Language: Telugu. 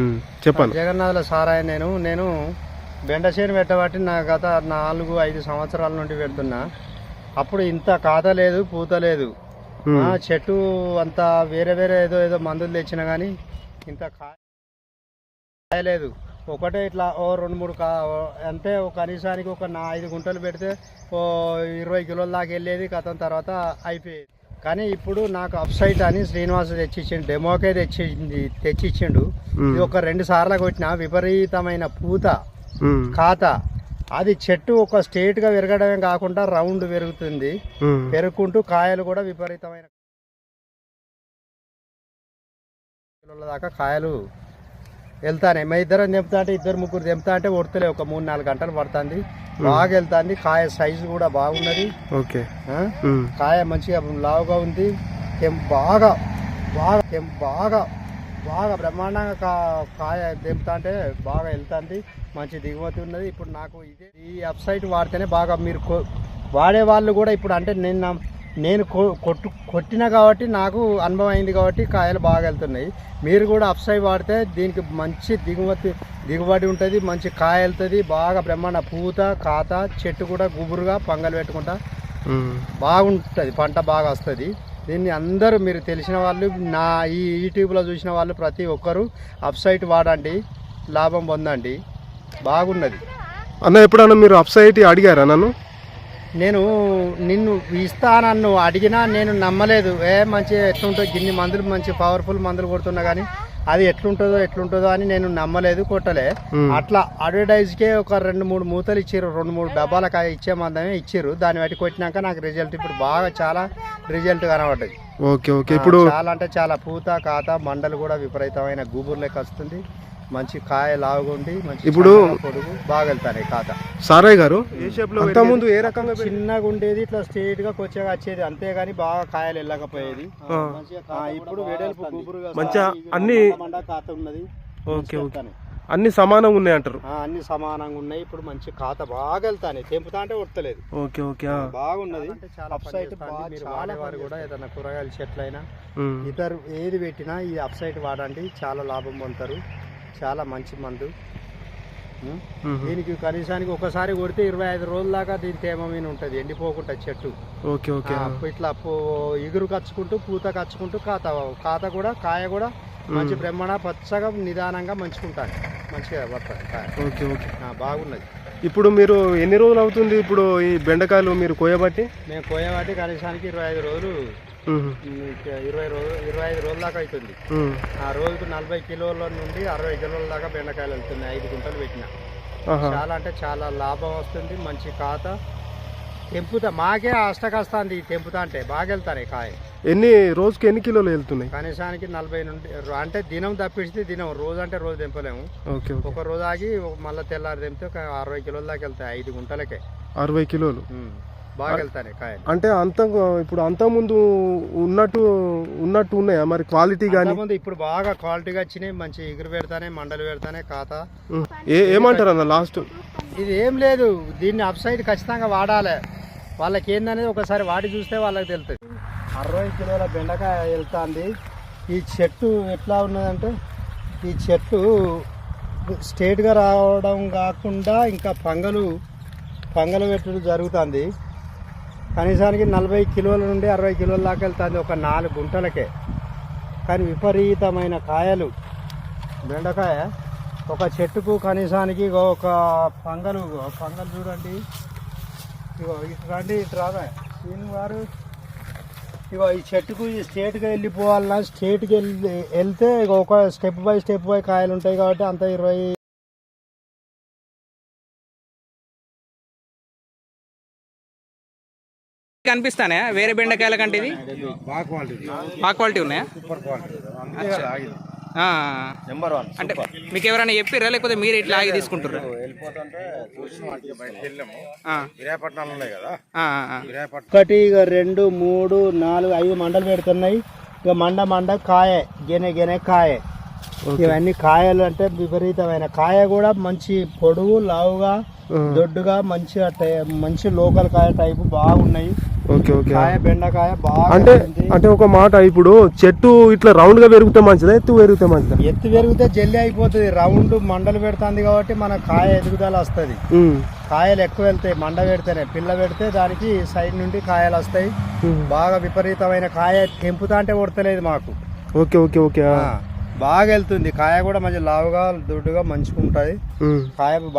ఉమ్, చెప్పండి. జగన్నాథుల సారాయి నేను నేను బెండచేను పెట్టబట్టి నా గత నాలుగు ఐదు సంవత్సరాల నుండి పెడుతున్నా అప్పుడు ఇంత కాత లేదు పూత లేదు. చెట్టు అంతా వేరే వేరే ఏదో ఏదో మందులు తెచ్చినా కానీ ఇంత కాయ కాయలేదు. ఒకటే ఇట్లా ఓ రెండు మూడు కా అంటే ఒక కనీసానికి ఒక నా ఐదు గుంటలు పెడితే ఓ ఇరవై కిలోల దాకా వెళ్ళేది కథం తర్వాత అయిపోయేది. కానీ ఇప్పుడు నాకు అప్సైట్ అని శ్రీనివాస్ తెచ్చిచ్చిండు డెమోకే తెచ్చింది తెచ్చిచ్చిండు. ఇది ఒక రెండు సార్లు కొట్టిన విపరీతమైన పూత ఖాత. అది చెట్టు ఒక స్ట్రేట్గా పెరగడమే కాకుండా రౌండ్ పెరుగుతుంది పెరుగుకుంటూ కాయలు కూడా విపరీతమైన దాకా కాయలు వెళ్తానే. మా ఇద్దరం తెంపుతా అంటే ఇద్దరు ముగ్గురు తెంపుతా అంటే ఒడతలే. ఒక మూడు నాలుగు గంటలు పడుతుంది. బాగా వెళ్తుంది. కాయ సైజు కూడా బాగున్నది. ఓకే. కాయ మంచిగా లావుగా ఉంది. బాగా బాగా బాగా బాగా బ్రహ్మాండంగా కా కాయ అంటే బాగా వెళ్తుంది. మంచి దిగుమతి ఉన్నది. ఇప్పుడు నాకు ఇదే ఈ వెబ్సైట్ వాడితేనే బాగా మీరు వాడే వాళ్ళు కూడా ఇప్పుడు అంటే నేను నేను కొట్టు కొట్టిన కాబట్టి నాకు అనుభవం అయింది కాబట్టి కాయలు బాగా వెళ్తున్నాయి. మీరు కూడా అప్సైడ్ వాడితే దీనికి మంచి దిగుమతి దిగుబడి ఉంటుంది మంచి కాయ వెళ్తుంది బాగా బ్రహ్మాండ పూత కాత చెట్టు కూడా గుబురుగా పంగలు పెట్టుకుంటా. బాగుంటుంది పంట బాగా వస్తుంది. దీన్ని అందరూ మీరు తెలిసిన వాళ్ళు నా ఈ యూట్యూబ్లో చూసిన వాళ్ళు ప్రతి ఒక్కరూ అప్సైట్ వాడండి లాభం పొందండి. బాగున్నది. అన్న ఎప్పుడన్నా మీరు అప్సైట్ అడిగారా నన్ను? నేను నిన్ను ఇస్తా నన్ను అడిగినా నేను నమ్మలేదు. ఏ మంచి ఎట్లుంటుందో గిన్ని మందులు మంచి పవర్ఫుల్ మందులు కొడుతున్నా కానీ అది ఎట్లుంటుందో ఎట్లుంటుందో అని నేను నమ్మలేదు కొట్టలే. అట్లా అడ్వర్టైజ్కే ఒక రెండు మూడు మూతలు ఇచ్చారు రెండు మూడు డబ్బాల కాయ ఇచ్చే మందమే ఇచ్చారు దాన్ని బట్టి కొట్టినాక నాకు రిజల్ట్ ఇప్పుడు బాగా చాలా రిజల్ట్ కనబడ్డది ఓకే ఓకే. ఇప్పుడు చాలా అంటే చాలా పూత కాత మండలు కూడా విపరీతమైన గూబురు లెక్క వస్తుంది. మంచి కాయ లాగుండి మంచి ఇప్పుడు- పొడుగు బాగా వెళ్తాయి కాత సారయ్య గారు ముందు ఏ రకంగా చిన్నగా ఉండేది ఇట్లా స్ట్రేట్గా కొచ్చగా వచ్చేది అంతేగాని బాగా కాయలు వెళ్ళకపోయేది. ఇప్పుడు వెడల్పు గుబురుగా మంచిగా అన్ని- కాత ఉన్నది. Okay okay. అన్ని సమానంగా ఉన్నాయి అంటారు? ఆ, అన్ని సమానంగా ఉన్నాయి ఇప్పుడు మంచి ఖాత బాగా వెళ్తాయి తెంపుతా అంటే ఉడతలేదు ఓకే ఓకే బాగున్నది. అప్సైట్ మీరు వాడేవారు కూడా ఏదైనా కూరగాయల చెట్లైనా ఉమ్, ఇతరు ఏది పెట్టినా ఈ అప్సైట్ వాడండి చాలా లాభం పొందుతారు. చాలా మంచి మందు. దీనికి కనీసానికి ఒకసారి కొడితే ఇరవై ఐదు రోజుల దాకా దీని తేమ మీద ఉంటుంది ఎండిపోకుండా చెట్టు. Okay okay. ఇట్లా ఇగురు కచ్చుకుంటూ పూత కచ్చుకుంటూ కాత కాత కూడా కాయ కూడా మంచి బ్రహ్మణ పచ్చగా నిదానంగా మంచుకుంటాను మంచిగా పడుతుంది కాయ ఓకే ఓకే. బాగున్నది ఇప్పుడు మీరు ఎన్ని రోజులు అవుతుంది ఇప్పుడు ఈ బెండకాయలు మీరు కోయబట్టి? మేము పోయేవాటి కనీసానికి ఇరవై ఐదు రోజులు ఇరవై రోజులు ఇరవై ఐదు రోజుల దాకా అవుతుంది. ఆ రోజుకు నలభై కిలోల నుండి అరవై కిలోల దాకా బెండకాయలు వెళ్తున్నాయి ఐదు గుంటలు పెట్టిన. చాలా అంటే చాలా లాభం వస్తుంది మంచి కాత తెంపుతా మాకే అష్టకస్తాంది తెంపుతా అంటే బాగా వెళ్తాయి కాయ ఎన్ని రోజుకి ఎన్ని కిలోలు వెళ్తున్నాయి? కనీసానికి నలభై నుండి అంటే దినం తప్పిస్తే దినం రోజు అంటే రోజు తెంపలేము. Okay okay. ఒక రోజు ఆగి మళ్ళీ తెల్లారి తెంపితే ఒక అరవై కిలోల దాకా వెళ్తాయి ఐదు గుంటలకే. అరవై కిలోలు. ఉమ్, బాగా వెళ్తాయి కాయలు. అంటే అంత ఇప్పుడు అంత ముందు ఉన్నట్టు ఉన్నట్టు ఉన్నాయా? మరి క్వాలిటీ కానీ అంతకుముందు ఇప్పుడు బాగా క్వాలిటీగా వచ్చినాయి మంచి ఎగురు పెడతానే మండలు పెడతానే కాత ఏ ఏమంటారు అన్న లాస్ట్? ఇది ఏం లేదు దీన్ని అప్ సైడ్ ఖచ్చితంగా వాడాలి. వాళ్ళకి ఏందనేది ఒకసారి వాడి చూస్తే వాళ్ళకి తెలుస్తుంది అరవై కిలోల బెండకాయ వెళ్తుంది. ఈ చెట్టు ఎట్లా ఉన్నదంటే ఈ చెట్టు స్ట్రేట్గా రావడం కాకుండా ఇంకా పంగలు పంగలు పెట్టడం జరుగుతుంది. కనీసానికి నలభై కిలోల నుండి అరవై కిలోల దాకా వెళ్తుంది ఒక నాలుగు గుంటలకే. కానీ విపరీతమైన కాయలు. బెండకాయ ఒక చెట్టుకు కనీసానికి ఒక పంగలు పంగలు చూడండి. ఇగో ఇటు రండి ఇటు రాదా దీని వారు ఇగో ఈ చెట్టుకు ఈ స్టేట్కి వెళ్ళిపోవాలన్నా స్టేట్కి వెళ్ళి వెళ్తే ఒక స్టెప్ బై స్టెప్ బై కాయలు ఉంటాయి కాబట్టి అంత ఇరవై కనిపిస్తానే? వేరే బెండకాయల కంటే ఇది? బాగా క్వాలిటీ ఉన్నాయా? సూపర్ క్వాలిటీ ఆ. నెంబర్ వన్ అంటే మీకు ఎవరైనా చెప్పిర్రా? లేకపోతే మీరు ఇట్లా ఆగి తీసుకుంటారా ఒకటి ఇక రెండు మూడు నాలుగు ఐదు మండలు పెడుతున్నాయి. ఇక మండ మండ కాయ గెనె గెనె కాయ. ఇవన్నీ కాయలు అంటే విపరీతమైన కాయ కూడా మంచి పొడుగు లావుగా దొడ్డుగా మంచిగా టై- మంచి లోకల్ కాయ టైపు బాగున్నాయి. Okay okay. కాయ బెండకాయ బాగా అంటే. అంటే ఒక మాట ఇప్పుడు చెట్టు ఇట్లా రౌండ్గా పెరిగితే మంచిదా ఎత్తు పెరిగితే మంచిదా? ఎత్తు పెరిగితే జల్లి అయిపోతుంది. రౌండ్ మండలు పెడుతుంది కాబట్టి మన కాయ ఎదుగుదల వస్తుంది. కాయలు ఎక్కువ వెళ్తాయి మండ పెడితేనే. పిల్ల పెడితే దానికి సైడ్ నుండి కాయలు వస్తాయి. బాగా విపరీతమైన కాయ తెంపుతా అంటే కొడతలేదు మాకు. Okay okay okay. బాగా వెళ్తుంది. కాయ కూడా మంచి లావుగా దొడ్డుగా మంచిగా ఉంటుంది. కాయ బాగా